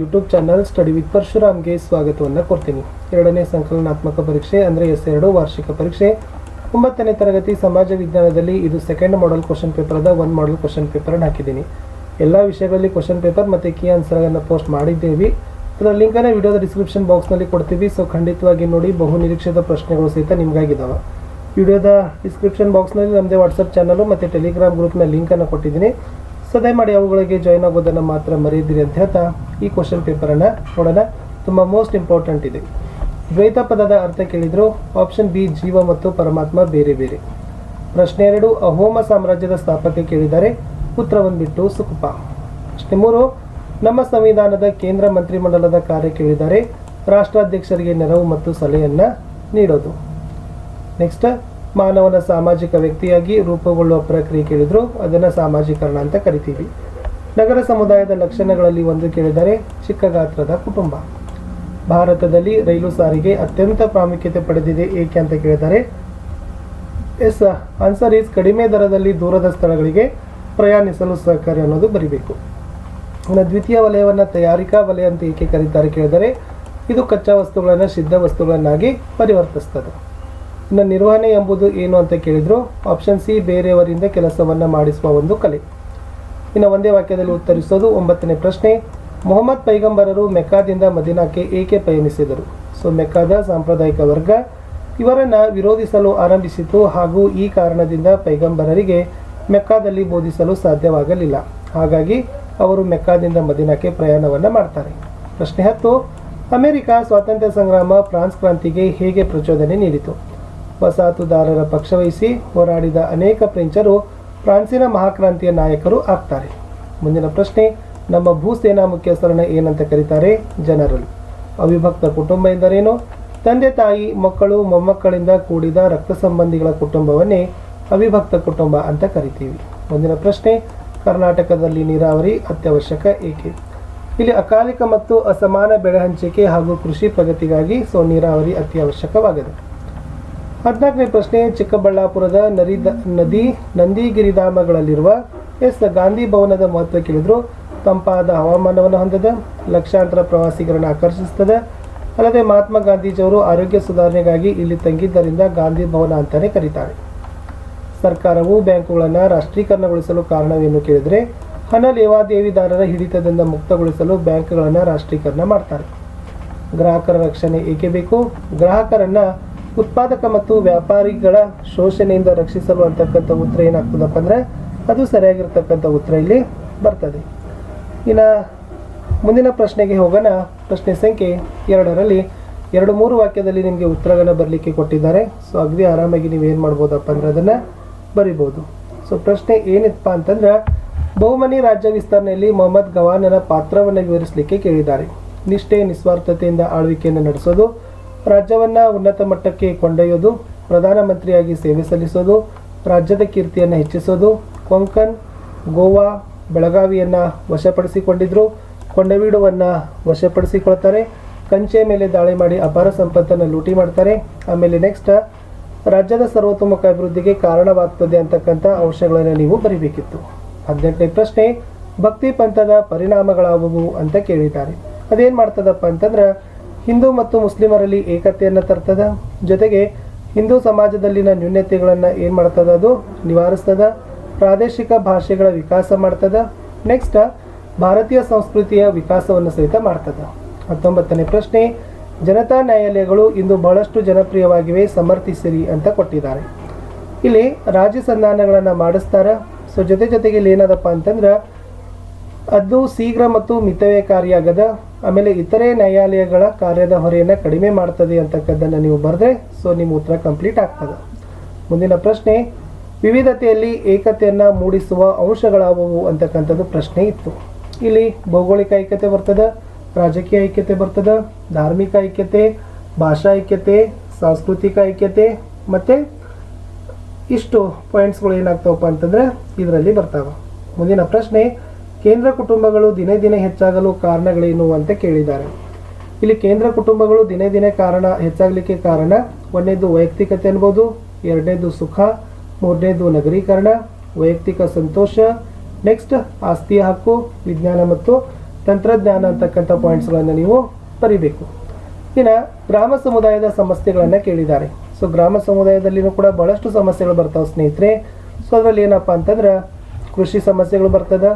YouTube channel study with ಪರಶುರಾಮ್ಗೆ ಸ್ವಾಗತವನ್ನು ಕೊಡ್ತೀನಿ. ಎರಡನೇ ಸಂಕಲನಾತ್ಮಕ ಪರೀಕ್ಷೆ ಅಂದರೆ ಎಸ್ ಎರಡು ವಾರ್ಷಿಕ ಪರೀಕ್ಷೆ. ಒಂಬತ್ತನೇ ತರಗತಿ ಸಮಾಜ ವಿಜ್ಞಾನದಲ್ಲಿ ಇದು ಸೆಕೆಂಡ್ ಮಾಡೆಲ್ ಕ್ವಶನ್ ಪೇಪರ್ದ ಒನ್ ಮಾಡೆಲ್ ಕ್ವಶನ್ ಪೇಪರನ್ನು ಹಾಕಿದ್ದೀನಿ. ಎಲ್ಲ ವಿಷಯಗಳಲ್ಲಿ ಕ್ವಶನ್ ಪೇಪರ್ ಮತ್ತು ಕೀ ಆನ್ಸರ್ಗಳನ್ನು ಪೋಸ್ಟ್ ಮಾಡಿದ್ದೇವೆ. ಅದರ ಲಿಂಕನ್ನು ವಿಡಿಯೋದ ಡಿಸ್ಕ್ರಿಪ್ಷನ್ ಬಾಕ್ಸ್ನಲ್ಲಿ ಕೊಡ್ತೀವಿ. ಸೊ ಖಂಡಿತವಾಗಿ ನೋಡಿ, ಬಹು ನಿರೀಕ್ಷಿತ ಪ್ರಶ್ನೆಗಳು ಸಹಿತ ನಿಮಗಾಗಿದ್ದಾವೆ ವಿಡಿಯೋದ ಡಿಸ್ಕ್ರಿಪ್ಷನ್ ಬಾಕ್ಸ್ನಲ್ಲಿ ನಮ್ಮದೇ ವಾಟ್ಸಪ್ ಚಾನಲು ಮತ್ತು ಟೆಲಿಗ್ರಾಮ್ ಗ್ರೂಪ್ನ ಲಿಂಕನ್ನು ಕೊಟ್ಟಿದ್ದೀನಿ. ಸೊ ಮಾಡಿ ಅವುಗಳಿಗೆ ಜಾಯ್ನ್ ಆಗೋದನ್ನು ಮಾತ್ರ ಮರೆಯದಿರಿ ಅಂತ ಹೇಳ್ತಾ ಈ ಕ್ವಶನ್ ಪೇಪರನ್ನು ನೋಡೋಣ. ತುಂಬ ಮೋಸ್ಟ್ ಇಂಪಾರ್ಟೆಂಟ್ ಇದೆ. ದ್ವೈತ ಪದದ ಅರ್ಥ ಕೇಳಿದ್ರು ಆಪ್ಷನ್ ಬಿ ಜೀವ ಮತ್ತು ಪರಮಾತ್ಮ ಬೇರೆ ಬೇರೆ. ಪ್ರಶ್ನೆ ಎರಡು, ಅಹೋಮ ಸಾಮ್ರಾಜ್ಯದ ಸ್ಥಾಪಕ ಕೇಳಿದ್ದಾರೆ ಉತ್ತರ ಬಂದ್ಬಿಟ್ಟು ಸುಕುಪ. ಪ್ರಶ್ನೆ ಮೂರು, ನಮ್ಮ ಸಂವಿಧಾನದ ಕೇಂದ್ರ ಮಂತ್ರಿಮಂಡಲದ ಕಾರ್ಯ ಕೇಳಿದ್ದಾರೆ, ರಾಷ್ಟ್ರಾಧ್ಯಕ್ಷರಿಗೆ ನೆರವು ಮತ್ತು ಸಲಹೆಯನ್ನು ನೀಡೋದು. ನೆಕ್ಸ್ಟ್ ಮಾನವನ ಸಾಮಾಜಿಕ ವ್ಯಕ್ತಿಯಾಗಿ ರೂಪುಗೊಳ್ಳುವ ಪ್ರಕ್ರಿಯೆ ಕೇಳಿದ್ರು, ಅದನ್ನು ಸಾಮಾಜೀಕರಣ ಅಂತ ಕರಿತೀವಿ. ನಗರ ಸಮುದಾಯದ ಲಕ್ಷಣಗಳಲ್ಲಿ ಒಂದು ಕೇಳಿದರೆ ಚಿಕ್ಕ ಗಾತ್ರದ ಕುಟುಂಬ. ಭಾರತದಲ್ಲಿ ರೈಲು ಸಾರಿಗೆ ಅತ್ಯಂತ ಪ್ರಾಮುಖ್ಯತೆ ಪಡೆದಿದೆ, ಏಕೆ ಅಂತ ಕೇಳಿದರೆ, ಎಸ್ ಆನ್ಸರ್ ಈಸ್ ಕಡಿಮೆ ದರದಲ್ಲಿ ದೂರದ ಸ್ಥಳಗಳಿಗೆ ಪ್ರಯಾಣಿಸಲು ಸಹಕಾರಿ ಅನ್ನೋದು ಬರಿಬೇಕು. ಇನ್ನು ದ್ವಿತೀಯ ವಲಯವನ್ನು ತಯಾರಿಕಾ ವಲಯ ಅಂತ ಏಕೆ ಕರೀತಾರೆ ಕೇಳಿದರೆ, ಇದು ಕಚ್ಚಾ ವಸ್ತುಗಳನ್ನು, ಸಿದ್ಧ ವಸ್ತುಗಳನ್ನಾಗಿ ಪರಿವರ್ತಿಸ್ತದೆ. ಇನ್ನು ನಿರ್ವಹಣೆ ಎಂಬುದು ಏನು ಅಂತ ಕೇಳಿದ್ರು ಆಪ್ಷನ್ ಸಿ ಬೇರೆಯವರಿಂದ ಕೆಲಸವನ್ನು ಮಾಡಿಸುವ ಒಂದು ಕಲೆ. ಇನ್ನು ಒಂದೇ ವಾಕ್ಯದಲ್ಲಿ ಉತ್ತರಿಸೋದು, ಒಂಬತ್ತನೇ ಪ್ರಶ್ನೆ, ಮೊಹಮ್ಮದ್ ಪೈಗಂಬರರು ಮೆಕ್ಕಾದಿಂದ ಮದೀನಾಕ್ಕೆ ಏಕೆ ಪಯಣಿಸಿದರು? ಸೊ, ಮೆಕ್ಕಾದ ಸಾಂಪ್ರದಾಯಿಕ ವರ್ಗ, ಇವರನ್ನು ವಿರೋಧಿಸಲು ಆರಂಭಿಸಿತು ಹಾಗೂ ಈ ಕಾರಣದಿಂದ ಪೈಗಂಬರರಿಗೆ ಮೆಕ್ಕಾದಲ್ಲಿ ಬೋಧಿಸಲು ಸಾಧ್ಯವಾಗಲಿಲ್ಲ. ಹಾಗಾಗಿ ಅವರು ಮೆಕ್ಕಾದಿಂದ ಮದೀನಾಕ್ಕೆ ಪ್ರಯಾಣವನ್ನು ಮಾಡ್ತಾರೆ. ಪ್ರಶ್ನೆ ಹತ್ತು, ಅಮೆರಿಕ ಸ್ವಾತಂತ್ರ್ಯ ಸಂಗ್ರಾಮ ಫ್ರಾನ್ಸ್ ಕ್ರಾಂತಿಗೆ ಹೇಗೆ ಪ್ರಚೋದನೆ ನೀಡಿತು? ವಸಾಹತುದಾರರ ಪಕ್ಷವಹಿಸಿ ಹೋರಾಡಿದ ಅನೇಕ ಫ್ರೆಂಚರು ಫ್ರಾನ್ಸಿನ ಮಹಾಕ್ರಾಂತಿಯ ನಾಯಕರು ಆಗ್ತಾರೆ. ಮುಂದಿನ ಪ್ರಶ್ನೆ, ನಮ್ಮ ಭೂಸೇನಾ ಮುಖ್ಯಸ್ಥರನ್ನ ಏನಂತ ಕರೀತಾರೆ? ಜನರಲ್. ಅವಿಭಕ್ತ ಕುಟುಂಬ ಎಂದರೇನು? ತಂದೆ ತಾಯಿ, ಮಕ್ಕಳು, ಮೊಮ್ಮಕ್ಕಳಿಂದ ಕೂಡಿದ ರಕ್ತ ಸಂಬಂಧಿಗಳ ಕುಟುಂಬವನ್ನೇ ಅವಿಭಕ್ತ ಕುಟುಂಬ ಅಂತ ಕರಿತೀವಿ. ಮುಂದಿನ ಪ್ರಶ್ನೆ, ಕರ್ನಾಟಕದಲ್ಲಿ ನೀರಾವರಿ ಅತ್ಯವಶ್ಯಕ ಏಕೆ? ಇಲ್ಲಿ ಅಕಾಲಿಕ ಮತ್ತು ಅಸಮಾನ ಬೆಳೆ ಹಂಚಿಕೆ ಹಾಗೂ ಕೃಷಿ ಪ್ರಗತಿಗಾಗಿ ಸೊ ನೀರಾವರಿ ಅತ್ಯವಶ್ಯಕವಾಗಿದೆ. ಹದಿನಾಲ್ಕನೇ ಪ್ರಶ್ನೆ, ಚಿಕ್ಕಬಳ್ಳಾಪುರದ ನರಿದ ನದಿ ನಂದಿಗಿರಿಧಾಮಗಳಲ್ಲಿರುವ ಎಸ್ ಗಾಂಧಿ ಭವನದ ಮಹತ್ವ ಕೇಳಿದ್ರು. ತಂಪಾದ ಹವಾಮಾನವನ್ನು ಹೊಂದದ, ಲಕ್ಷಾಂತರ ಪ್ರವಾಸಿಗರನ್ನು ಆಕರ್ಷಿಸ್ತದೆ. ಅಲ್ಲದೆ ಮಹಾತ್ಮ ಗಾಂಧೀಜಿಯವರು ಆರೋಗ್ಯ ಸುಧಾರಣೆಗಾಗಿ ಇಲ್ಲಿ ತಂಗಿದ್ದರಿಂದ ಗಾಂಧಿ ಭವನ ಅಂತಲೇ ಕರೀತಾರೆ. ಸರ್ಕಾರವು ಬ್ಯಾಂಕುಗಳನ್ನು ರಾಷ್ಟ್ರೀಕರಣಗೊಳಿಸಲು ಕಾರಣವೇನು ಕೇಳಿದರೆ, ಹಣ ಲೇವಾದೇವಿದಾರರ ಹಿಡಿತದಿಂದ ಮುಕ್ತಗೊಳಿಸಲು ಬ್ಯಾಂಕ್ಗಳನ್ನು ರಾಷ್ಟ್ರೀಕರಣ ಮಾಡ್ತಾರೆ. ಗ್ರಾಹಕರ ರಕ್ಷಣೆ ಏಕೆ ಬೇಕು? ಗ್ರಾಹಕರನ್ನ ಉತ್ಪಾದಕ ಮತ್ತು ವ್ಯಾಪಾರಿಗಳ ಶೋಷಣೆಯಿಂದ ರಕ್ಷಿಸಲು ಅಂತಕ್ಕಂಥ ಉತ್ತರ ಏನಾಗ್ತದಪ್ಪ ಅಂದರೆ ಅದು ಸರಿಯಾಗಿರ್ತಕ್ಕಂಥ ಉತ್ತರ ಇಲ್ಲಿ ಬರ್ತದೆ. ಇನ್ನು ಮುಂದಿನ ಪ್ರಶ್ನೆಗೆ ಹೋಗೋಣ. ಪ್ರಶ್ನೆ ಸಂಖ್ಯೆ ಎರಡರಲ್ಲಿ ಎರಡು ಮೂರು ವಾಕ್ಯದಲ್ಲಿ ನಿಮಗೆ ಉತ್ತರಗಳನ್ನು ಬರಲಿಕ್ಕೆ ಕೊಟ್ಟಿದ್ದಾರೆ. ಸೊ ಅಗದಿ ಆರಾಮಾಗಿ ನೀವು ಏನು ಮಾಡ್ಬೋದಪ್ಪ ಅಂದ್ರೆ ಅದನ್ನು ಬರಿಬೋದು. ಸೊ ಪ್ರಶ್ನೆ ಏನಿತ್ತಪ್ಪ ಅಂತಂದ್ರೆ ಬಹುಮನಿ ರಾಜ್ಯ ವಿಸ್ತರಣೆಯಲ್ಲಿ ಮೊಹಮ್ಮದ್ ಗವಾನನ ಪಾತ್ರವನ್ನು ವಿವರಿಸಲಿಕ್ಕೆ ಕೇಳಿದ್ದಾರೆ. ನಿಷ್ಠೆ, ನಿಸ್ವಾರ್ಥತೆಯಿಂದ ಆಳ್ವಿಕೆಯನ್ನು ನಡೆಸೋದು ರಾಜ್ಯವನ್ನು ಉನ್ನತ ಮಟ್ಟಕ್ಕೆ ಕೊಂಡೊಯ್ಯೋದು, ಪ್ರಧಾನಮಂತ್ರಿಯಾಗಿ ಸೇವೆ ಸಲ್ಲಿಸೋದು, ರಾಜ್ಯದ ಕೀರ್ತಿಯನ್ನು ಹೆಚ್ಚಿಸೋದು, ಕೊಂಕಣ್, ಗೋವಾ, ಬೆಳಗಾವಿಯನ್ನು ವಶಪಡಿಸಿಕೊಂಡಿದ್ರು, ಕೊಂಡವೀಡುವನ್ನು ವಶಪಡಿಸಿಕೊಳ್ತಾರೆ, ಕಂಚೆ ಮೇಲೆ ದಾಳಿ ಮಾಡಿ ಅಪಾರ ಸಂಪತ್ತನ್ನು ಲೂಟಿ ಮಾಡ್ತಾರೆ. ಆಮೇಲೆ ನೆಕ್ಸ್ಟ್ ರಾಜ್ಯದ ಸರ್ವತೋಮುಖ ಅಭಿವೃದ್ಧಿಗೆ ಕಾರಣವಾಗ್ತದೆ ಅಂತಕ್ಕಂಥ ಅಂಶಗಳನ್ನು ನೀವು ಬರೀಬೇಕಿತ್ತು. ಹದಿನೆಂಟನೇ ಪ್ರಶ್ನೆ, ಭಕ್ತಿ ಪಂಥದ ಪರಿಣಾಮಗಳಾವುವು ಅಂತ ಕೇಳಿದ್ದಾರೆ. ಅದೇನು ಮಾಡ್ತದಪ್ಪ ಅಂತಂದ್ರೆ ಹಿಂದೂ ಮತ್ತು ಮುಸ್ಲಿಮರಲ್ಲಿ ಏಕತೆಯನ್ನು ತರ್ತದ? ಜೊತೆಗೆ ಹಿಂದೂ ಸಮಾಜದಲ್ಲಿನ ನ್ಯೂನ್ಯತೆಗಳನ್ನು ಏನು ಮಾಡ್ತದ ಅದು? ನಿವಾರಿಸ್ತದ? ಪ್ರಾದೇಶಿಕ ಭಾಷೆಗಳ ವಿಕಾಸ ಮಾಡ್ತದ? ನೆಕ್ಸ್ಟ್ ಭಾರತೀಯ ಸಂಸ್ಕೃತಿಯ ವಿಕಾಸವನ್ನು ಸಹಿತ ಮಾಡ್ತದೆ. ಹತ್ತೊಂಬತ್ತನೇ ಪ್ರಶ್ನೆ, ಜನತಾ ನ್ಯಾಯಾಲಯಗಳು ಇಂದು ಬಹಳಷ್ಟು ಜನಪ್ರಿಯವಾಗಿವೆ, ಸಮರ್ಥಿಸಿರಿ ಅಂತ ಕೊಟ್ಟಿದ್ದಾರೆ. ಇಲ್ಲಿ ರಾಜ್ಯ ಸಂಧಾನಗಳನ್ನು ಮಾಡಿಸ್ತಾರೆ? ಸೊ ಜೊತೆ ಜೊತೆಗೆ ಇಲ್ಲಿ ಏನದಪ್ಪ ಅಂತಂದ್ರೆ, ಅದು ಶೀಘ್ರ ಮತ್ತು ಮಿತವ್ಯಯಕಾರಿಯಾಗದ? ಆಮೇಲೆ ಇತರೆ ನ್ಯಾಯಾಲಯಗಳ ಕಾರ್ಯದ ಹೊರೆಯನ್ನು ಕಡಿಮೆ ಮಾಡ್ತದೆ ಅಂತಕ್ಕದ್ದನ್ನು ನೀವು ಬರೆದ್ರೆ ಸೊ ನಿಮ್ಮ ಉತ್ತರ ಕಂಪ್ಲೀಟ್ ಆಗ್ತದೆ. ಮುಂದಿನ ಪ್ರಶ್ನೆ, ವಿವಿಧತೆಯಲ್ಲಿ ಏಕತೆಯನ್ನು ಮೂಡಿಸುವ ಅಂಶಗಳಾವುವು ಅಂತಕ್ಕಂಥದ್ದು ಪ್ರಶ್ನೆ ಇತ್ತು. ಇಲ್ಲಿ ಭೌಗೋಳಿಕ ಐಕ್ಯತೆ ಬರ್ತದೆ, ರಾಜಕೀಯ ಐಕ್ಯತೆ ಬರ್ತದೆ, ಧಾರ್ಮಿಕ ಐಕ್ಯತೆ, ಭಾಷಾ ಐಕ್ಯತೆ, ಸಾಂಸ್ಕೃತಿಕ ಐಕ್ಯತೆ, ಮತ್ತು ಇಷ್ಟು ಪಾಯಿಂಟ್ಸ್ಗಳು ಏನಾಗ್ತಾವಪ್ಪ ಅಂತಂದರೆ ಇದರಲ್ಲಿ ಬರ್ತಾವೆ. ಮುಂದಿನ ಪ್ರಶ್ನೆ ಕೇಂದ್ರ ಕುಟುಂಬಗಳು ದಿನೇ ದಿನೇ ಹೆಚ್ಚಾಗಲು ಕಾರಣಗಳೇನು ಅಂತ ಕೇಳಿದ್ದಾರೆ. ಇಲ್ಲಿ ಕೇಂದ್ರ ಕುಟುಂಬಗಳು ದಿನೇ ದಿನೇ ಕಾರಣ ಹೆಚ್ಚಾಗಲಿಕ್ಕೆ ಕಾರಣ ಒಂದನೇದು ವೈಯಕ್ತಿಕತೆ ಅನ್ಬೋದು ಎರಡನೇದು ಸುಖ, ಮೂರನೇದು ನಗರೀಕರಣ, ವೈಯಕ್ತಿಕ ಸಂತೋಷ, ನೆಕ್ಸ್ಟ್ ಆಸ್ತಿಯ ಹಕ್ಕು, ವಿಜ್ಞಾನ ಮತ್ತು ತಂತ್ರಜ್ಞಾನ ಅಂತಕ್ಕಂಥ ಪಾಯಿಂಟ್ಸ್ಗಳನ್ನು ನೀವು ಬರೀಬೇಕು. ಇನ್ನು ಗ್ರಾಮ ಸಮುದಾಯದ ಸಮಸ್ಯೆಗಳನ್ನು ಕೇಳಿದ್ದಾರೆ. ಸೊ ಗ್ರಾಮ ಸಮುದಾಯದಲ್ಲಿನೂ ಕೂಡ ಬಹಳಷ್ಟು ಸಮಸ್ಯೆಗಳು ಬರ್ತಾವೆ ಸ್ನೇಹಿತರೆ. ಸೊ ಅದರಲ್ಲಿ ಏನಪ್ಪ ಅಂತಂದ್ರೆ ಕೃಷಿ ಸಮಸ್ಯೆಗಳು ಬರ್ತದ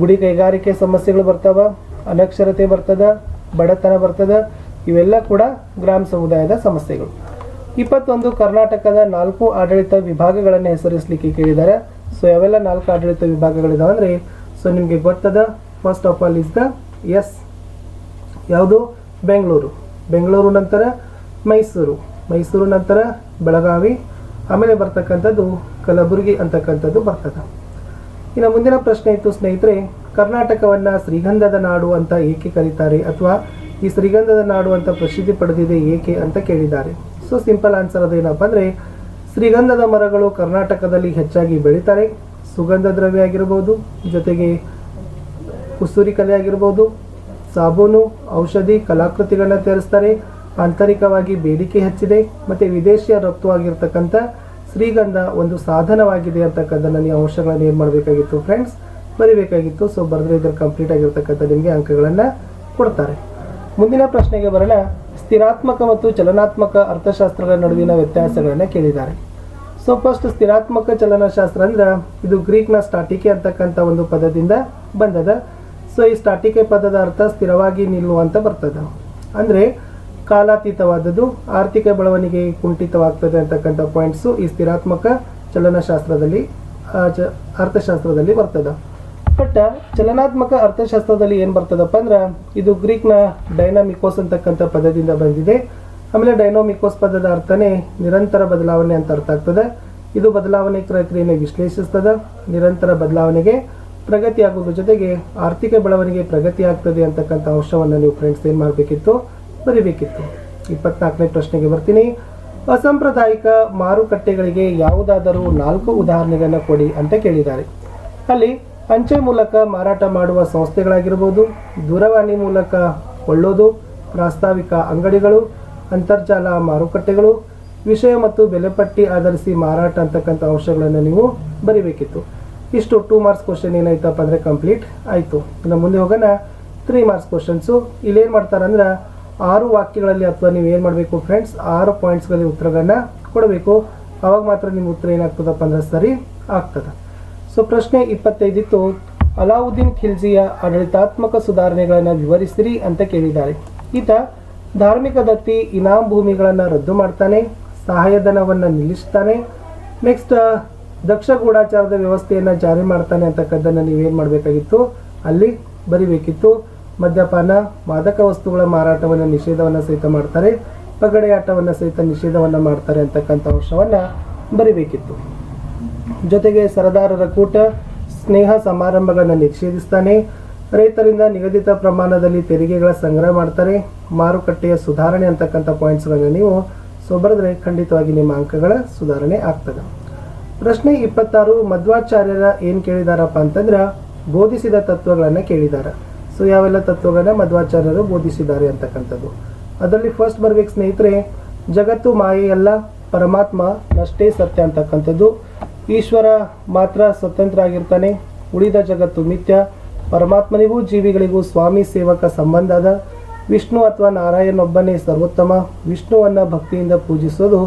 ಗುಡಿ ಕೈಗಾರಿಕೆ ಸಮಸ್ಯೆಗಳು ಬರ್ತಾವ, ಅನಕ್ಷರತೆ ಬರ್ತದ, ಬಡತನ ಬರ್ತದ, ಇವೆಲ್ಲ ಕೂಡ ಗ್ರಾಮ ಸಮುದಾಯದ ಸಮಸ್ಯೆಗಳು. ಇಪ್ಪತ್ತೊಂದು ಕರ್ನಾಟಕದ ನಾಲ್ಕು ಆಡಳಿತ ವಿಭಾಗಗಳನ್ನು ಹೆಸರಿಸಲಿಕ್ಕೆ ಕೇಳಿದ್ದಾರೆ ಸೊ ಯಾವೆಲ್ಲ ನಾಲ್ಕು ಆಡಳಿತ ವಿಭಾಗಗಳಿದಾವೆ ಅಂದರೆ ಸೊ ನಿಮಗೆ ಗೊತ್ತದ first of all is the S ಯಾವುದು? ಬೆಂಗಳೂರು. ಬೆಂಗಳೂರು ನಂತರ ಮೈಸೂರು. ಮೈಸೂರು ನಂತರ ಬೆಳಗಾವಿ. ಆಮೇಲೆ ಬರ್ತಕ್ಕಂಥದ್ದು ಕಲಬುರಗಿ ಅಂತಕ್ಕಂಥದ್ದು ಬರ್ತದೆ. ಇನ್ನು ಮುಂದಿನ ಪ್ರಶ್ನೆ ಇತ್ತು, ಸ್ನೇಹಿತರೆ, ಕರ್ನಾಟಕವನ್ನು ಶ್ರೀಗಂಧದ ನಾಡು ಅಂತ ಏಕೆ ಕರೀತಾರೆ ಅಥವಾ ಈ ಶ್ರೀಗಂಧದ ನಾಡು ಅಂತ ಪ್ರಸಿದ್ಧಿ ಪಡೆದಿದೆ ಏಕೆ ಅಂತ ಕೇಳಿದ್ದಾರೆ. ಸೊ ಸಿಂಪಲ್ ಆನ್ಸರ್ ಅದೇನಪ್ಪ ಅಂದರೆ, ಶ್ರೀಗಂಧದ ಮರಗಳು ಕರ್ನಾಟಕದಲ್ಲಿ ಹೆಚ್ಚಾಗಿ ಬೆಳೀತಾರೆ. ಸುಗಂಧ ದ್ರವ್ಯ ಆಗಿರ್ಬೋದು, ಜೊತೆಗೆ ಕುಸೂರಿ ಕಲೆ ಆಗಿರ್ಬೋದು, ಸಾಬೂನು, ಔಷಧಿ, ಕಲಾಕೃತಿಗಳನ್ನ ತಯಾರಿಸ್ತಾರೆ. ಆಂತರಿಕವಾಗಿ ಬೇಡಿಕೆ ಹೆಚ್ಚಿದೆ. ಮತ್ತು ವಿದೇಶಿಯ ರಫ್ತು ಆಗಿರ್ತಕ್ಕಂಥ ಶ್ರೀಗಂಧ ಒಂದು ಸಾಧನವಾಗಿದೆ ಅಂತಕ್ಕಂಥದ್ದನ್ನು ನೀವು ಅಂಶಗಳನ್ನು ಏನು ಮಾಡಬೇಕಾಗಿತ್ತು ಫ್ರೆಂಡ್ಸ್ ಬರಿಬೇಕಾಗಿತ್ತು. ಸೊ ಬರೆದ್ರೆ ಇದ್ರ ಕಂಪ್ಲೀಟ್ ಆಗಿರ್ತಕ್ಕಂಥ ನಿಮಗೆ ಅಂಕಗಳನ್ನು ಕೊಡ್ತಾರೆ. ಮುಂದಿನ ಪ್ರಶ್ನೆಗೆ ಬರೋಣ. ಸ್ಥಿರಾತ್ಮಕ ಮತ್ತು ಚಲನಾತ್ಮಕ ಅರ್ಥಶಾಸ್ತ್ರಗಳ ನಡುವಿನ ವ್ಯತ್ಯಾಸಗಳನ್ನು ಕೇಳಿದ್ದಾರೆ. ಸೊ ಫಸ್ಟ್ ಸ್ಥಿರಾತ್ಮಕ ಚಲನಶಾಸ್ತ್ರ ಅಂದ್ರೆ ಇದು ಗ್ರೀಕ್ನ ಸ್ಟಾಟಿಕೆ ಅಂತಕ್ಕಂಥ ಒಂದು ಪದದಿಂದ ಬಂದದ. ಸೊ ಈ ಸ್ಟಾಟಿಕೆ ಪದದ ಅರ್ಥ ಸ್ಥಿರವಾಗಿ ನಿಲ್ಲುವಂತ ಬರ್ತದ. ಅಂದ್ರೆ ಕಾಲಾತೀತವಾದದ್ದು ಆರ್ಥಿಕ ಬೆಳವಣಿಗೆ ಕುಂಠಿತವಾಗ್ತದೆ ಅಂತಕ್ಕಂಥ ಪಾಯಿಂಟ್ಸು ಈ ಸ್ಥಿರಾತ್ಮಕ ಚಲನಶಾಸ್ತ್ರದಲ್ಲಿ ಅರ್ಥಶಾಸ್ತ್ರದಲ್ಲಿ ಬರ್ತದ. ಬಟ್ ಚಲನಾತ್ಮಕ ಅರ್ಥಶಾಸ್ತ್ರದಲ್ಲಿ ಏನು ಬರ್ತದಪ್ಪ ಅಂದ್ರೆ, ಇದು ಗ್ರೀಕ್ನ ಡೈನಾಮಿಕೋಸ್ ಅಂತಕ್ಕಂಥ ಪದದಿಂದ ಬಂದಿದೆ. ಆಮೇಲೆ ಡೈನಾಮಿಕೋಸ್ ಪದದ ಅರ್ಥನೇ ನಿರಂತರ ಬದಲಾವಣೆ ಅಂತ ಅರ್ಥ ಆಗ್ತದೆ. ಇದು ಬದಲಾವಣೆ ಪ್ರಕ್ರಿಯೆಯನ್ನು ವಿಶ್ಲೇಷಿಸ್ತದೆ, ನಿರಂತರ ಬದಲಾವಣೆಗೆ ಪ್ರಗತಿ ಆಗೋದ್ರ ಜೊತೆಗೆ ಆರ್ಥಿಕ ಬೆಳವಣಿಗೆ ಪ್ರಗತಿ ಆಗ್ತದೆ ಅಂತಕ್ಕಂಥ ಅಂಶವನ್ನು ನೀವು ಫ್ರೆಂಡ್ಸ್ ಏನು ಮಾಡಬೇಕಿತ್ತು? ಬರಿಬೇಕಿತ್ತು. ಇಪ್ಪತ್ನಾಲ್ಕನೇ ಪ್ರಶ್ನೆಗೆ ಬರ್ತೀನಿ. ಅಸಾಂಪ್ರದಾಯಿಕ ಮಾರುಕಟ್ಟೆಗಳಿಗೆ ಯಾವುದಾದರೂ ನಾಲ್ಕು ಉದಾಹರಣೆಗಳನ್ನು ಕೊಡಿ ಅಂತ ಕೇಳಿದ್ದಾರೆ. ಅಲ್ಲಿ ಅಂಚೆ ಮೂಲಕ ಮಾರಾಟ ಮಾಡುವ ಸಂಸ್ಥೆಗಳಾಗಿರ್ಬೋದು, ದೂರವಾಣಿ ಮೂಲಕ ಕೊಳ್ಳೋದು, ಪ್ರಾಸ್ತಾವಿಕ ಅಂಗಡಿಗಳು, ಅಂತರ್ಜಾಲ ಮಾರುಕಟ್ಟೆಗಳು, ವಿಷಯ ಮತ್ತು ಬೆಲೆಪಟ್ಟಿ ಆಧರಿಸಿ ಮಾರಾಟ ಅಂತಕ್ಕಂಥ ಅಂಶಗಳನ್ನು ನೀವು ಬರಿಬೇಕಿತ್ತು. ಇಷ್ಟು ಟೂ ಮಾರ್ಕ್ಸ್ ಕ್ವಶನ್ ಏನಾಯ್ತಪ್ಪ ಅಂದರೆ ಕಂಪ್ಲೀಟ್ ಆಯಿತು. ಇನ್ನು ಮುಂದೆ ಹೋಗೋಣ. ತ್ರೀ ಮಾರ್ಕ್ಸ್ ಕ್ವಶನ್ಸು ಇಲ್ಲೇನು ಮಾಡ್ತಾರಂದ್ರೆ ಆರು ವಾಕ್ಯಗಳಲ್ಲಿ ಅಥವಾ ನೀವು ಏನು ಮಾಡಬೇಕು ಫ್ರೆಂಡ್ಸ್ ಆರು ಪಾಯಿಂಟ್ಸ್ಗಳಲ್ಲಿ ಉತ್ತರಗಳನ್ನ ಕೊಡಬೇಕು. ಅವಾಗ ಮಾತ್ರ ನಿಮ್ಮ ಉತ್ತರ ಏನಾಗ್ತದಪ್ಪ ಅಂದ್ರೆ ಸರಿ ಆಗ್ತದೆ. ಸೊ ಪ್ರಶ್ನೆ ಇಪ್ಪತ್ತೈದಿತ್ತು, ಅಲಾವುದ್ದೀನ್ ಖಿಲ್ಜಿಯ ಆಡಳಿತಾತ್ಮಕ ಸುಧಾರಣೆಗಳನ್ನು ವಿವರಿಸಿರಿ ಅಂತ ಕೇಳಿದ್ದಾರೆ. ಈತ ಧಾರ್ಮಿಕ ದತ್ತಿ ಇನಾಮ್ ಭೂಮಿಗಳನ್ನು ರದ್ದು ಮಾಡ್ತಾನೆ, ಸಹಾಯಧನವನ್ನು ನಿಲ್ಲಿಸ್ತಾನೆ ನೆಕ್ಸ್ಟ್ ದಕ್ಷ ಗೂಢಾಚಾರದ ವ್ಯವಸ್ಥೆಯನ್ನು ಜಾರಿ ಮಾಡ್ತಾನೆ ಅಂತಕ್ಕದ್ದನ್ನು ನೀವೇನು ಮಾಡಬೇಕಾಗಿತ್ತು? ಅಲ್ಲಿ ಬರಿಬೇಕಿತ್ತು. ಮದ್ಯಪಾನ, ಮಾದಕ ವಸ್ತುಗಳ ಮಾರಾಟವನ್ನು ನಿಷೇಧವನ್ನು ಸಹಿತ ಮಾಡ್ತಾರೆ, ಪಗಡೆಯಾಟವನ್ನು ಸಹಿತ ನಿಷೇಧವನ್ನು ಮಾಡ್ತಾರೆ ಅಂತಕ್ಕಂಥ ಅಂಶವನ್ನು ಬರಿಬೇಕಿತ್ತು. ಜೊತೆಗೆ ಸರದಾರರ ಕೂಟ, ಸ್ನೇಹ ಸಮಾರಂಭಗಳನ್ನು ನಿಷೇಧಿಸ್ತಾನೆ, ರೈತರಿಂದ ನಿಗದಿತ ಪ್ರಮಾಣದಲ್ಲಿ ತೆರಿಗೆಗಳ ಸಂಗ್ರಹ ಮಾಡ್ತಾರೆ, ಮಾರುಕಟ್ಟೆಯ ಸುಧಾರಣೆ ಅಂತಕ್ಕಂಥ ಪಾಯಿಂಟ್ಸ್ಗಳನ್ನು ನೀವು ಸೊ ಬರೆದ್ರೆ ಖಂಡಿತವಾಗಿ ನಿಮ್ಮ ಅಂಕಗಳ ಸುಧಾರಣೆ ಆಗ್ತದೆ. ಪ್ರಶ್ನೆ ಇಪ್ಪತ್ತಾರು, ಮಧ್ವಾಚಾರ್ಯರ ಏನು ಕೇಳಿದಾರಪ್ಪ ಅಂತಂದ್ರೆ, ಬೋಧಿಸಿದ ತತ್ವಗಳನ್ನು ಕೇಳಿದ್ದಾರೆ ಸೊ ಯಾವೆಲ್ಲ ತತ್ವಗಳನ್ನ ಮಧ್ವಾಚಾರ್ಯರು ಬೋಧಿಸಿದ್ದಾರೆ ಅಂತಕ್ಕಂಥದ್ದು. ಅದರಲ್ಲಿ ಫಸ್ಟ್ ಬರ್ಬೇಕು ಸ್ನೇಹಿತರೆ, ಜಗತ್ತು ಮಾಯೆಯಲ್ಲ ಪರಮಾತ್ಮ ನಷ್ಟೇ ಸತ್ಯ ಅಂತಕ್ಕಂಥದ್ದು. ಈಶ್ವರ ಮಾತ್ರ ಸ್ವತಂತ್ರ ಆಗಿರ್ತಾನೆ ಉಳಿದ ಜಗತ್ತು ಮಿಥ್ಯ. ಪರಮಾತ್ಮನಿಗೂ ಜೀವಿಗಳಿಗೂ ಸ್ವಾಮಿ ಸೇವಕ ಸಂಬಂಧ ಅದ. ವಿಷ್ಣು ಅಥವಾ ನಾರಾಯಣೊಬ್ಬನೇ ಸರ್ವೋತ್ತಮ. ವಿಷ್ಣುವನ್ನ ಭಕ್ತಿಯಿಂದ ಪೂಜಿಸೋದು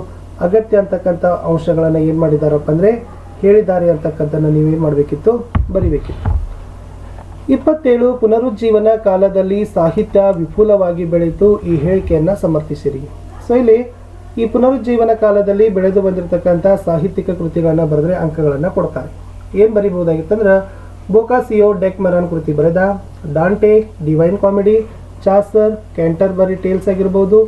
ಅಗತ್ಯ ಅಂತಕ್ಕಂಥ ಅಂಶಗಳನ್ನು ಏನು ಮಾಡಿದಾರಪ್ಪ ಅಂದರೆ ಹೇಳಿದ್ದಾರೆ ಅಂತಕ್ಕಂಥದ್ದನ್ನು ನೀವೇನು ಮಾಡಬೇಕಿತ್ತು? ಬರಿಬೇಕಿತ್ತು. ಇಪ್ಪತ್ತೇಳು ಪುನರುಜ್ಜೀವನ ಕಾಲದಲ್ಲಿ ಸಾಹಿತ್ಯ ವಿಪುಲವಾಗಿ ಬೆಳೆಯಿತು ಈ ಹೇಳಿಕೆಯನ್ನು ಸಮರ್ಥಿಸಿರಿ. ಸೊ ಇಲ್ಲಿ ಈ ಪುನರುಜ್ಜೀವನ ಕಾಲದಲ್ಲಿ ಬೆಳೆದು ಬಂದಿರತಕ್ಕಂಥ ಸಾಹಿತ್ಯಿಕ ಕೃತಿಗಳನ್ನು ಬರೆದ್ರೆ ಅಂಕಗಳನ್ನು ಕೊಡ್ತಾರೆ. ಏನು ಬರಿಬಹುದಾಗಿತ್ತಂದ್ರೆ ಬೋಕಾಸಿಯೋ ಡೆಕ್ ಮರನ್ ಕೃತಿ ಬರೆದ, Dante, divine comedy, Chaucer, Canterbury tales ಆಗಿರ್ಬೋದು,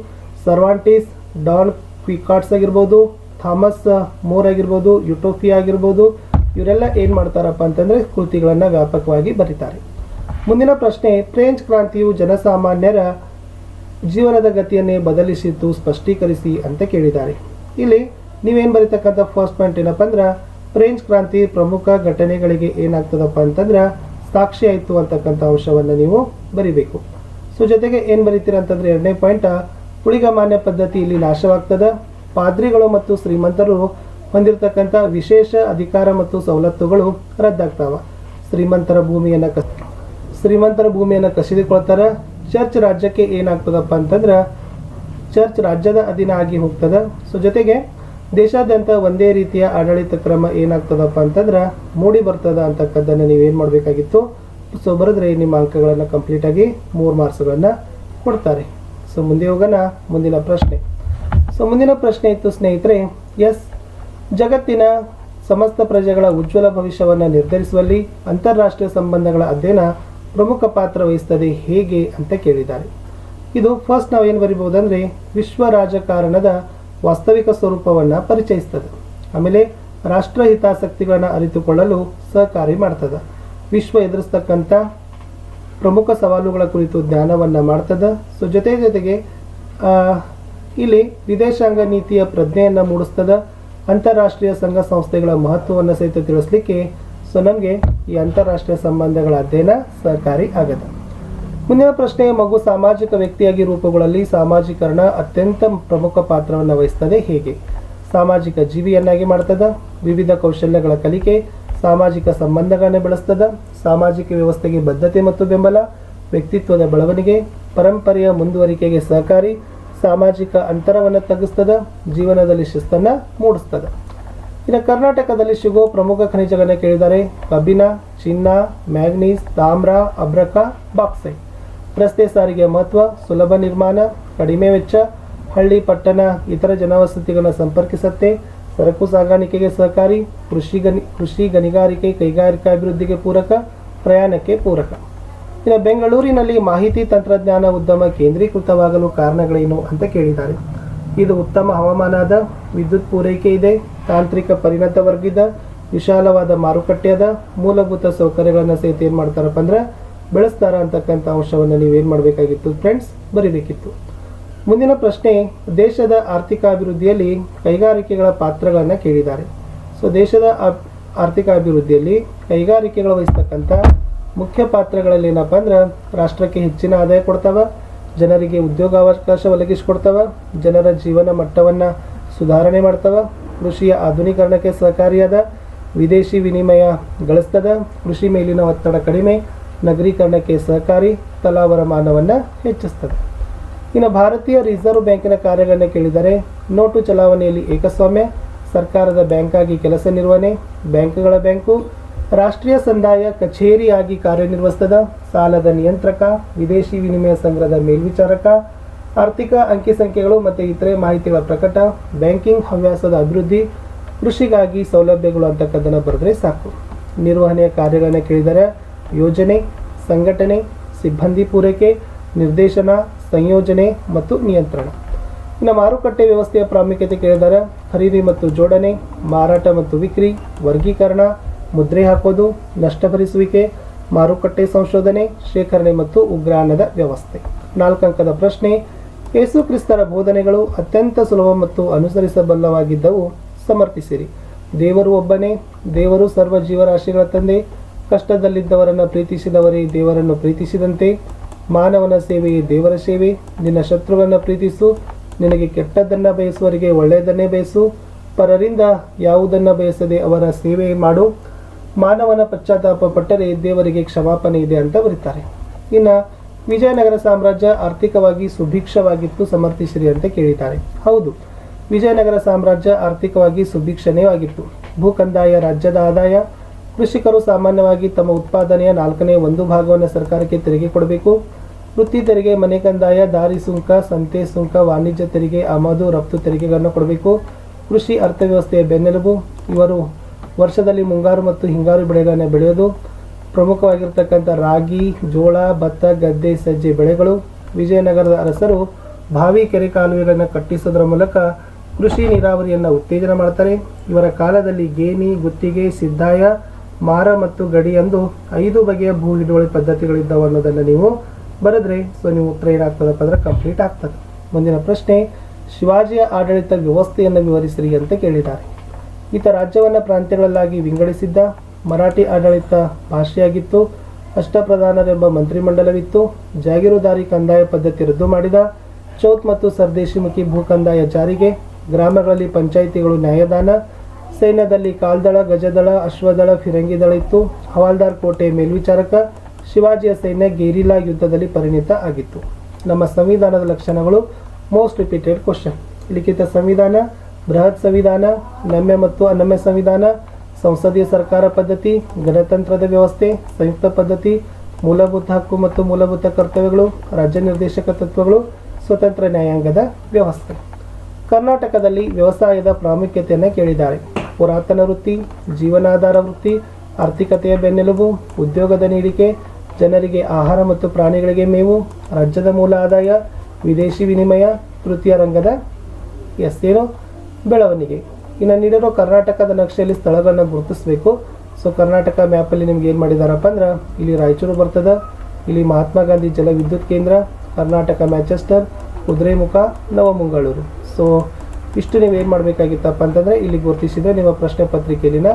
ಸರ್ವಾಂಟಿಸ್, ಡಾನ್ ಕ್ವಿಕಾಟ್ಸ್ ಆಗಿರ್ಬೋದು, ಥಾಮಸ್ ಮೋರ್ ಆಗಿರ್ಬೋದು, ಯುಟೋಫಿಯಾ ಆಗಿರ್ಬೋದು ಇವರೆಲ್ಲ ಏನು ಮಾಡ್ತಾರಪ್ಪ ಅಂತಂದರೆ ಕೃತಿಗಳನ್ನು ವ್ಯಾಪಕವಾಗಿ ಬರೀತಾರೆ. ಮುಂದಿನ ಪ್ರಶ್ನೆ, ಫ್ರೆಂಚ್ ಕ್ರಾಂತಿಯು ಜನಸಾಮಾನ್ಯರ ಜೀವನದ ಗತಿಯನ್ನೇ ಬದಲಿಸಿದ್ದು ಸ್ಪಷ್ಟೀಕರಿಸಿ ಅಂತ ಕೇಳಿದ್ದಾರೆ. ಇಲ್ಲಿ ನೀವೇನು ಬರೀತಕ್ಕಂಥ ಫಸ್ಟ್ ಪಾಯಿಂಟ್ ಏನಪ್ಪ ಅಂದ್ರೆ, ಫ್ರೆಂಚ್ ಕ್ರಾಂತಿ ಪ್ರಮುಖ ಘಟನೆಗಳಿಗೆ ಏನಾಗ್ತದಪ್ಪ ಅಂತಂದ್ರೆ, ಸಾಕ್ಷಿ ಆಯಿತು ಅಂತಕ್ಕಂಥ ಅಂಶವನ್ನು ನೀವು ಬರಿಬೇಕು. ಸೊ, ಜೊತೆಗೆ ಏನು ಬರೀತೀರ ಅಂತಂದ್ರೆ ಎರಡನೇ ಪಾಯಿಂಟ್ ಪುಳಿಗಮಾನ್ಯ ಪದ್ಧತಿ ಇಲ್ಲಿ ನಾಶವಾಗ್ತದೆ. ಪಾದ್ರಿಗಳು ಮತ್ತು ಶ್ರೀಮಂತರು ಹೊಂದಿರತಕ್ಕಂಥ ವಿಶೇಷ ಅಧಿಕಾರ ಮತ್ತು ಸವಲತ್ತುಗಳು ರದ್ದಾಗ್ತಾವ. ಶ್ರೀಮಂತರ ಭೂಮಿಯನ್ನು ಕಸ, ಶ್ರೀಮಂತರ ಭೂಮಿಯನ್ನು ಕಸಿದುಕೊಳ್ತಾರೆ. ಚರ್ಚ್ ರಾಜ್ಯಕ್ಕೆ ಏನಾಗ್ತದಪ್ಪ ಅಂತಂದ್ರೆ, ಚರ್ಚ್ ರಾಜ್ಯದ ಅಧೀನ ಆಗಿ ಹೋಗ್ತದೆ. ಸೊ ಜೊತೆಗೆ ದೇಶಾದ್ಯಂತ ಒಂದೇ ರೀತಿಯ ಆಡಳಿತ ಕ್ರಮ ಏನಾಗ್ತದಪ್ಪ ಅಂತಂದ್ರೆ, ಮೂಡಿ ಬರ್ತದ ಅಂತಕ್ಕದ್ದನ್ನು ನೀವೇನು ಮಾಡಬೇಕಾಗಿತ್ತು? ಸೊ ಬರೆದ್ರೆ ನಿಮ್ಮ ಅಂಕಗಳನ್ನು ಕಂಪ್ಲೀಟ್ ಆಗಿ ಮೂರು ಮಾರ್ಕ್ಸ್ಗಳನ್ನು ಕೊಡ್ತಾರೆ. ಸೊ ಮುಂದೆ ಹೋಗೋಣ, ಮುಂದಿನ ಪ್ರಶ್ನೆ. ಸೊ ಮುಂದಿನ ಪ್ರಶ್ನೆ ಇತ್ತು ಸ್ನೇಹಿತರೆ, ಎಸ್ ಜಗತ್ತಿನ ಸಮಸ್ತ ಪ್ರಜೆಗಳ ಉಜ್ವಲ ಭವಿಷ್ಯವನ್ನು ನಿರ್ಧರಿಸುವಲ್ಲಿ ಅಂತಾರಾಷ್ಟ್ರೀಯ ಸಂಬಂಧಗಳ ಅಧ್ಯಯನ ಪ್ರಮುಖ ಪಾತ್ರ ವಹಿಸ್ತದೆ ಹೇಗೆ ಅಂತ ಕೇಳಿದ್ದಾರೆ. ಇದು ಫಸ್ಟ್ ನಾವೇನು ಬರಿಬಹುದಂದ್ರೆ ವಿಶ್ವ ರಾಜಕಾರಣದ ವಾಸ್ತವಿಕ ಸ್ವರೂಪವನ್ನು ಪರಿಚಯಿಸ್ತದೆ. ಆಮೇಲೆ ರಾಷ್ಟ್ರ ಹಿತಾಸಕ್ತಿಗಳನ್ನು ಅರಿತುಕೊಳ್ಳಲು ಸಹಕಾರಿ ಮಾಡ್ತದೆ. ವಿಶ್ವ ಎದುರಿಸ್ತಕ್ಕಂಥ ಪ್ರಮುಖ ಸವಾಲುಗಳ ಕುರಿತು ಜ್ಞಾನವನ್ನು ಮಾಡ್ತದೆ. ಸೊ ಜೊತೆ ಜೊತೆಗೆ ಇಲ್ಲಿ ವಿದೇಶಾಂಗ ನೀತಿಯ ಪ್ರಜ್ಞೆಯನ್ನು ಮೂಡಿಸ್ತದ. ಅಂತಾರಾಷ್ಟ್ರೀಯ ಸಂಘ ಸಂಸ್ಥೆಗಳ ಮಹತ್ವವನ್ನು ಸಹಿತ ತಿಳಿಸ್ಲಿಕ್ಕೆ ಸೊ ನಮಗೆ ಈ ಅಂತಾರಾಷ್ಟ್ರೀಯ ಸಂಬಂಧಗಳ ಅಧ್ಯಯನ ಸಹಕಾರಿ ಆಗದ. ಮುಂದಿನ ಪ್ರಶ್ನೆ, ಮಗು ಸಾಮಾಜಿಕ ವ್ಯಕ್ತಿಯಾಗಿ ರೂಪುಗಳಲ್ಲಿ ಸಾಮಾಜೀಕರಣ ಅತ್ಯಂತ ಪ್ರಮುಖ ಪಾತ್ರವನ್ನು ವಹಿಸ್ತದೆ ಹೇಗೆ? ಸಾಮಾಜಿಕ ಜೀವಿಯನ್ನಾಗಿ ಮಾಡ್ತದ, ವಿವಿಧ ಕೌಶಲ್ಯಗಳ ಕಲಿಕೆ, ಸಾಮಾಜಿಕ ಸಂಬಂಧಗಳನ್ನು ಬೆಳೆಸ್ತದ, ಸಾಮಾಜಿಕ ವ್ಯವಸ್ಥೆಗೆ ಬದ್ಧತೆ ಮತ್ತು ಬೆಂಬಲ, ವ್ಯಕ್ತಿತ್ವದ ಬೆಳವಣಿಗೆ, ಪರಂಪರೆಯ ಮುಂದುವರಿಕೆಗೆ ಸಹಕಾರಿ ಸಾಮಾಜಿಕ ಅಂತರವನ್ನು ತಗ್ಗಿಸ್ತದ, ಜೀವನದಲ್ಲಿ ಶಿಸ್ತನ್ನು ಮೂಡಿಸ್ತದೆ. ಇನ್ನು ಕರ್ನಾಟಕದಲ್ಲಿ ಸಿಗೋ ಪ್ರಮುಖ ಖನಿಜಗಳನ್ನು ಕೇಳಿದ್ದಾರೆ ಕಬ್ಬಿನ, ಚಿನ್ನ, ಮ್ಯಾಗ್ನೀಸ್, ತಾಮ್ರ, ಅಬ್ರಕ ಬಾಕ್ಸೈಟ್ ರಸ್ತೆ ಸಾರಿಗೆ ಮಹತ್ವ, ಸುಲಭ ನಿರ್ಮಾಣ, ಕಡಿಮೆ ವೆಚ್ಚ, ಹಳ್ಳಿ ಪಟ್ಟಣ, ಇತರ ಜನವಸತಿಗಳನ್ನು ಸಂಪರ್ಕಿಸುತ್ತೆ, ಸರಕು ಸಾಗಾಣಿಕೆಗೆ ಸಹಕಾರಿ, ಕೃಷಿ ಗಣಿ, ಕೃಷಿ ಗಣಿಗಾರಿಕೆ, ಕೈಗಾರಿಕಾ ಅಭಿವೃದ್ಧಿಗೆ ಪೂರಕ, ಪ್ರಯಾಣಕ್ಕೆ ಪೂರಕ. ಇನ್ನು ಬೆಂಗಳೂರಿನಲ್ಲಿ ಮಾಹಿತಿ ತಂತ್ರಜ್ಞಾನ ಉದ್ಯಮ ಕೇಂದ್ರೀಕೃತವಾಗಲು ಕಾರಣಗಳೇನು ಅಂತ ಕೇಳಿದ್ದಾರೆ. ಇದು ಉತ್ತಮ ಹವಾಮಾನದ ವಿದ್ಯುತ್ ಪೂರೈಕೆ ಇದೆ, ತಾಂತ್ರಿಕ ಪರಿಣತ ವರ್ಗದ, ವಿಶಾಲವಾದ ಮಾರುಕಟ್ಟೆಯದ ಮೂಲಭೂತ ಸೌಕರ್ಯಗಳನ್ನು ಸಹಿತ ಏನು ಮಾಡ್ತಾರಪ್ಪ ಅಂದ್ರೆ ಬೆಳೆಸ್ತಾರ ಅಂತಕ್ಕಂಥ ಅಂಶವನ್ನು ನೀವೇನು ಮಾಡಬೇಕಾಗಿತ್ತು ಫ್ರೆಂಡ್ಸ್ ಬರೀಬೇಕಿತ್ತು. ಮುಂದಿನ ಪ್ರಶ್ನೆ, ದೇಶದ ಆರ್ಥಿಕ ಅಭಿವೃದ್ಧಿಯಲ್ಲಿ ಕೈಗಾರಿಕೆಗಳ ಪಾತ್ರಗಳನ್ನು ಕೇಳಿದ್ದಾರೆ. ಸೊ, ದೇಶದ ಆರ್ಥಿಕ ಅಭಿವೃದ್ಧಿಯಲ್ಲಿ ಕೈಗಾರಿಕೆಗಳು ವಹಿಸ್ತಕ್ಕಂಥ ಮುಖ್ಯ ಪಾತ್ರಗಳಲ್ಲಿ ಏನಪ್ಪ ಅಂದ್ರೆ ರಾಷ್ಟ್ರಕ್ಕೆ ಹೆಚ್ಚಿನ ಆದಾಯ ಕೊಡ್ತಾವ, ಜನರಿಗೆ ಉದ್ಯೋಗಾವಕಾಶ ಒದಗಿಸಿಕೊಡ್ತಾವ, ಜನರ ಜೀವನ ಮಟ್ಟವನ್ನು ಸುಧಾರಣೆ ಮಾಡ್ತಾವ, ಕೃಷಿಯ ಆಧುನೀಕರಣಕ್ಕೆ ಸಹಕಾರಿಯಾದ, ವಿದೇಶಿ ವಿನಿಮಯ ಗಳಿಸ್ತದ, ಕೃಷಿ ಮೇಲಿನ ಒತ್ತಡ ಕಡಿಮೆ, ನಗರೀಕರಣಕ್ಕೆ ಸಹಕಾರಿ ತಲಾವರಮಾನವನ್ನು ಹೆಚ್ಚಿಸ್ತದೆ. ಇನ್ನು ಭಾರತೀಯ ರಿಸರ್ವ್ ಬ್ಯಾಂಕಿನ ಕಾರ್ಯಗಳನ್ನು ಕೇಳಿದರೆ, ನೋಟು ಚಲಾವಣೆಯಲ್ಲಿ ಏಕಸ್ವಾಮ್ಯ, ಸರ್ಕಾರದ ಬ್ಯಾಂಕ್ ಆಗಿ ಕೆಲಸ ನಿರ್ವಹಣೆ, ಬ್ಯಾಂಕ್ಗಳ ಬ್ಯಾಂಕು ರಾಷ್ಟ್ರೀಯ ಸಂದಾಯ ಕಚೇರಿಯಾಗಿ ಕಾರ್ಯನಿರ್ವಹಿಸ್ತದ ಸಾಲದ ನಿಯಂತ್ರಕ, ವಿದೇಶಿ ವಿನಿಮಯ ಸಂಗ್ರಹದ ಮೇಲ್ವಿಚಾರಕ, ಆರ್ಥಿಕ ಅಂಕಿಸಂಖ್ಯೆಗಳು ಮತ್ತು ಇತರೆ ಮಾಹಿತಿಗಳ ಪ್ರಕಟ, ಬ್ಯಾಂಕಿಂಗ್ ಹವ್ಯಾಸದ ಅಭಿವೃದ್ಧಿ, ಕೃಷಿಗಾಗಿ ಸೌಲಭ್ಯಗಳು ಅಂತಕ್ಕದ್ದನ್ನು ಬರೆದ್ರೆ ಸಾಕು. ನಿರ್ವಹಣೆಯ ಕಾರ್ಯಗಳನ್ನು ಕೇಳಿದರೆ ಯೋಜನೆ, ಸಂಘಟನೆ, ಸಿಬ್ಬಂದಿ ಪೂರೈಕೆ, ನಿರ್ದೇಶನ, ಸಂಯೋಜನೆ ಮತ್ತು ನಿಯಂತ್ರಣ. ಇನ್ನು ಮಾರುಕಟ್ಟೆ ವ್ಯವಸ್ಥೆಯ ಪ್ರಾಮುಖ್ಯತೆ ಕೇಳಿದರೆ ಖರೀದಿ ಮತ್ತು ಜೋಡಣೆ, ಮಾರಾಟ ಮತ್ತು ವಿಕ್ರಿ, ವರ್ಗೀಕರಣ ಮುದ್ರೆ ಹಾಕೋದು, ನಷ್ಟ ಭರಿಸುವಿಕೆ, ಮಾರುಕಟ್ಟೆ ಸಂಶೋಧನೆ, ಶೇಖರಣೆ ಮತ್ತು ಉಗ್ರಾಣದ ವ್ಯವಸ್ಥೆ. ನಾಲ್ಕಂಕದ ಪ್ರಶ್ನೆ, ಯೇಸು ಕ್ರಿಸ್ತರ ಬೋಧನೆಗಳು ಅತ್ಯಂತ ಸುಲಭ ಮತ್ತು ಅನುಸರಿಸಬಲ್ಲವಾಗಿದ್ದವು, ಸಮರ್ಪಿಸಿರಿ. ದೇವರು ಒಬ್ಬನೇ, ದೇವರು ಸರ್ವ ಜೀವರಾಶಿಗಳ ತಂದೆ, ಕಷ್ಟದಲ್ಲಿದ್ದವರನ್ನು ಪ್ರೀತಿಸಿದವರೇ ದೇವರನ್ನು ಪ್ರೀತಿಸಿದಂತೆ, ಮಾನವನ ಸೇವೆಯೇ ದೇವರ ಸೇವೆ, ನಿನ್ನ ಶತ್ರುವನ್ನು ಪ್ರೀತಿಸು, ನಿನಗೆ ಕೆಟ್ಟದ್ದನ್ನು ಬಯಸುವವರಿಗೆ ಒಳ್ಳೆಯದನ್ನೇ ಬಯಸು, ಪರರಿಂದ ಯಾವುದನ್ನು ಬಯಸದೆ ಅವರ ಸೇವೆ ಮಾಡು ಮಾನವನ ಪಶ್ಚಾತ್ತಾಪ ಪಟ್ಟರೆ ದೇವರಿಗೆ ಕ್ಷಮಾಪಣೆ ಇದೆ ಅಂತ ಬರೀತಾರೆ. ಇನ್ನು ವಿಜಯನಗರ ಸಾಮ್ರಾಜ್ಯ ಆರ್ಥಿಕವಾಗಿ ಸುಭಿಕ್ಷವಾಗಿತ್ತು ಸಮರ್ಥಿಸಿರಿ ಅಂತ ಕೇಳಿದ್ದಾರೆ. ಹೌದು, ವಿಜಯನಗರ ಸಾಮ್ರಾಜ್ಯ ಆರ್ಥಿಕವಾಗಿ ಸುಭಿಕ್ಷನೇ ಆಗಿತ್ತು. ಭೂಕಂದಾಯ ರಾಜ್ಯದ ಆದಾಯ, ಕೃಷಿಕರು ಸಾಮಾನ್ಯವಾಗಿ ತಮ್ಮ ಉತ್ಪಾದನೆಯ ನಾಲ್ಕನೇ ಒಂದು ಭಾಗವನ್ನು ಸರ್ಕಾರಕ್ಕೆ ತೆರಿಗೆ ಕೊಡಬೇಕು. ವೃತ್ತಿ ತೆರಿಗೆ, ಮನೆ ಕಂದಾಯ, ದಾರಿ ಸುಂಕ, ಸಂತೆ ಸುಂಕ, ವಾಣಿಜ್ಯ ತೆರಿಗೆ, ಆಮದು, ರಫ್ತು ತೆರಿಗೆಗಳನ್ನು ಕೊಡಬೇಕು. ಕೃಷಿ ಅರ್ಥವ್ಯವಸ್ಥೆಯ ಬೆನ್ನೆಲುಬು, ಇವರು ವರ್ಷದಲ್ಲಿ ಮುಂಗಾರು ಮತ್ತು ಹಿಂಗಾರು ಬೆಳೆಗಳನ್ನು ಬೆಳೆಯೋದು. ಪ್ರಮುಖವಾಗಿರ್ತಕ್ಕಂಥ ರಾಗಿ, ಜೋಳ, ಭತ್ತ, ಗದ್ದೆ, ಸಜ್ಜೆ ಬೆಳೆಗಳು. ವಿಜಯನಗರದ ಅರಸರು ಬಾವಿ ಕೆರೆ ಕಾಲುವೆಗಳನ್ನು ಕಟ್ಟಿಸೋದ್ರ ಮೂಲಕ ಕೃಷಿ ನೀರಾವರಿಯನ್ನು ಉತ್ತೇಜನ ಮಾಡ್ತಾರೆ. ಇವರ ಕಾಲದಲ್ಲಿ ಗೇಣಿ, ಗುತ್ತಿಗೆ, ಸಿದ್ದಾಯ, ಮಾರ ಮತ್ತು ಗಡಿ ಎಂದು ಐದು ಬಗೆಯ ಭೂ ಹಿಡುವಳಿ ಪದ್ಧತಿಗಳಿದ್ದವು ಅನ್ನೋದನ್ನು ನೀವು ಬರೆದ್ರೆ ಸೊ ನೀವು ಉತ್ತರ ಏನಾಗ್ತದಪ್ಪ ಅಂದ್ರೆ ಕಂಪ್ಲೀಟ್ ಆಗ್ತದೆ. ಮುಂದಿನ ಪ್ರಶ್ನೆ ಶಿವಾಜಿಯ ಆಡಳಿತ ವ್ಯವಸ್ಥೆಯನ್ನು ವಿವರಿಸಿರಿ ಅಂತ ಕೇಳಿದ್ದಾರೆ. ಈತ ರಾಜ್ಯವನ್ನು ಪ್ರಾಂತ್ಯಗಳಲ್ಲಾಗಿ ವಿಂಗಡಿಸಿದ್ದ ಮರಾಠಿ ಆಡಳಿತ ಭಾಷೆಯಾಗಿತ್ತು. ಅಷ್ಟಪ್ರಧಾನರೆಂಬ ಮಂತ್ರಿಮಂಡಲವಿತ್ತು. ಜಾಗೀರುದಾರಿ ಕಂದಾಯ ಪದ್ಧತಿ ರದ್ದು ಮಾಡಿದ. ಚೌತ್ ಮತ್ತು ಸರ್ದೇಶಿಮುಖಿ ಭೂ ಕಂದಾಯ ಜಾರಿಗೆ. ಗ್ರಾಮಗಳಲ್ಲಿ ಪಂಚಾಯಿತಿಗಳು ನ್ಯಾಯದಾನ. ಸೈನ್ಯದಲ್ಲಿ ಕಾಲ್ದಳ, ಗಜದಳ, ಅಶ್ವದಳ ಫಿರಂಗಿ ದಳ ಇತ್ತು. ಹವಾಲ್ದಾರ್ ಕೋಟೆ ಮೇಲ್ವಿಚಾರಕ. ಶಿವಾಜಿಯ ಸೈನ್ಯ ಗೇರಿಲಾ ಯುದ್ಧದಲ್ಲಿ ಪರಿಣಿತ ಆಗಿತ್ತು. ನಮ್ಮ ಸಂವಿಧಾನದ ಲಕ್ಷಣಗಳು. ಮೋಸ್ಟ್ ರಿಪೀಟೆಡ್ ಕ್ವಶನ್ ಲಿಖಿತ ಸಂವಿಧಾನ. ಬೃಹತ್ ಸಂವಿಧಾನ, ನಮ್ಯ ಮತ್ತು ಅನಮ್ಯ ಸಂವಿಧಾನ, ಸಂಸದೀಯ ಸರ್ಕಾರ ಪದ್ಧತಿ, ಗಣತಂತ್ರದ ವ್ಯವಸ್ಥೆ, ಸಂಯುಕ್ತ ಪದ್ಧತಿ, ಮೂಲಭೂತ ಹಕ್ಕು ಮತ್ತು ಮೂಲಭೂತ ಕರ್ತವ್ಯಗಳು, ರಾಜ್ಯ ನಿರ್ದೇಶಕ ತತ್ವಗಳು, ಸ್ವತಂತ್ರ ನ್ಯಾಯಾಂಗದ ವ್ಯವಸ್ಥೆ. ಕರ್ನಾಟಕದಲ್ಲಿ ವ್ಯವಸಾಯದ ಪ್ರಾಮುಖ್ಯತೆಯನ್ನು ಕೇಳಿದ್ದಾರೆ. ಪುರಾತನ ವೃತ್ತಿ, ಜೀವನಾಧಾರ ವೃತ್ತಿ, ಆರ್ಥಿಕತೆಯ ಬೆನ್ನೆಲುಬು, ಉದ್ಯೋಗದ ನೀಡಿಕೆ, ಜನರಿಗೆ ಆಹಾರ ಮತ್ತು ಪ್ರಾಣಿಗಳಿಗೆ ಮೇವು, ರಾಜ್ಯದ ಮೂಲ ಆದಾಯ, ವಿದೇಶಿ ವಿನಿಮಯ, ತೃತೀಯ ರಂಗದ ಎಸ್ ಏನು ಬೆಳವಣಿಗೆ. ಇನ್ನು ನೀಡಿರೋ ಕರ್ನಾಟಕದ ನಕ್ಷೆಯಲ್ಲಿ ಸ್ಥಳಗಳನ್ನು ಗುರುತಿಸಬೇಕು. ಸೊ ಕರ್ನಾಟಕ ಮ್ಯಾಪಲ್ಲಿ ನಿಮ್ಗೆ ಏನು ಮಾಡಿದಾರಪ್ಪ ಅಂದ್ರೆ, ಇಲ್ಲಿ ರಾಯಚೂರು ಬರ್ತದೆ, ಇಲ್ಲಿ ಮಹಾತ್ಮ ಗಾಂಧಿ ಜಲ ವಿದ್ಯುತ್ ಕೇಂದ್ರ, ಕರ್ನಾಟಕ ಮ್ಯಾಚೆಸ್ಟರ್, ಕುದುರೆಮುಖ, ನವಮಂಗಳೂರು. ಸೊ ಇಷ್ಟು ನೀವು ಏನು ಮಾಡಬೇಕಾಗಿತ್ತಪ್ಪ ಅಂತಂದರೆ, ಇಲ್ಲಿ ಗುರುತಿಸಿದ ನಿಮ್ಮ ಪ್ರಶ್ನೆ ಪತ್ರಿಕೆಯಲ್ಲಿನ